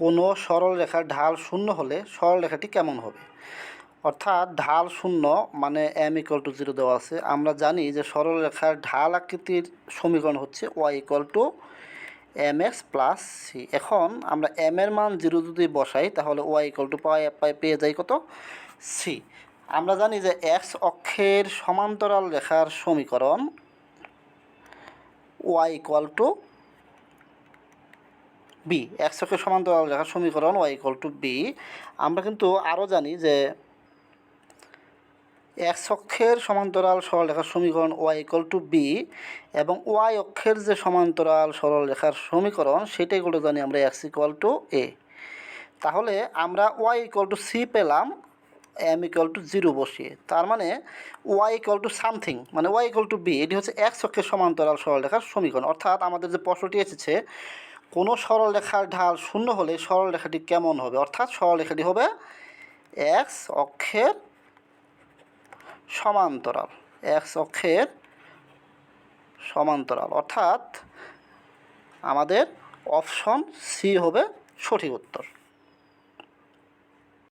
কোনো সরল রেখার ঢাল শূন্য হলে সরল রেখাটি কেমন হবে? অর্থাৎ ঢাল শূন্য মানে এম ইকুয়াল টু জিরো দেওয়া আছে। আমরা জানি যে সরল রেখার ঢাল আকৃতির সমীকরণ হচ্ছে Y equal to M X plus C এখন আমরা এম এর মান জিরো যদি বসাই, তাহলে ওয়াই ইকুয়াল টু পাই, পেয়ে যাই কত? সি আমরা জানি যে এক্স অক্ষের সমান্তরাল রেখার সমীকরণ Y equal to B X অক্ষের সমান্তরাল রেখার সমীকরণ ওয়াই ইকুয়াল টু বি আমরা কিন্তু আরও জানি যে এক্স অক্ষের সমান্তরাল সরল রেখার সমীকরণ ওয়াই ইকুয়াল টু বি এবং ওয়াই অক্ষের যে সমান্তরাল সরল রেখার সমীকরণ, সেটাই করে জানি আমরা এক্স ইকুয়াল টু এ তাহলে আমরা ওয়াই ইকুয়াল টু সি পেলাম এম ইকুয়াল টু জিরো বসিয়ে। তার মানে ওয়াই ইকুয়াল টু সামথিং মানে ওয়াই ইকুয়াল টু বি এটি হচ্ছে এক্স অক্ষের সমান্তরাল সরল রেখার সমীকরণ। অর্থাৎ আমাদের যে প্রশ্নটি এসেছে কোনো সরলরেখার ঢাল শূন্য হলে সরলরেখাটি কেমন হবে? অর্থাৎ সরলরেখাটি হবে এক্স অক্ষের সমান্তরাল এক্স অক্ষের সমান্তরাল। অর্থাৎ আমাদের অপশন সি হবে সঠিক উত্তর।